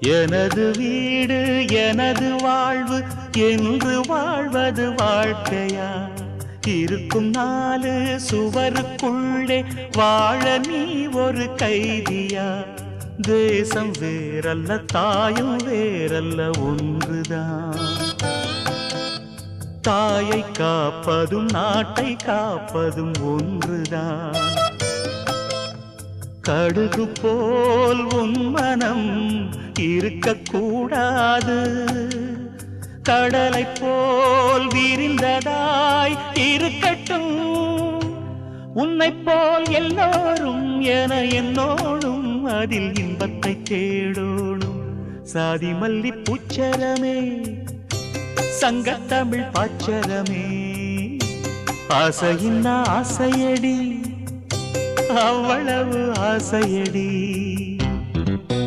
எனது வீடு எனது வாழ்வு என்று வாழ்வது வாழ்க்கையா? இருக்கும் நாலு சுவருக்குள்ளே வாழ நீ ஒரு கைதியா? தேசம் வேறல்ல தாயும் வேறல்ல ஒன்றுதான் தாயை காப்பதும் நாட்டை காப்பதும் ஒன்றுதான் கடுகு போல் உன் மனம் இருக்கக்கூடாது. கடலை போல் விரிந்ததாய் இருக்கட்டும். உன்னை போல் எல்லோரும் என என்னோடும் அதில் இன்பத்தை தேடோடும் சாதி மல்லி பூச்சரமே சங்கத்தமிழ் பாச்சரமே ஆசையின் ஆசையடி. அவ்வளவு ஆசையடி.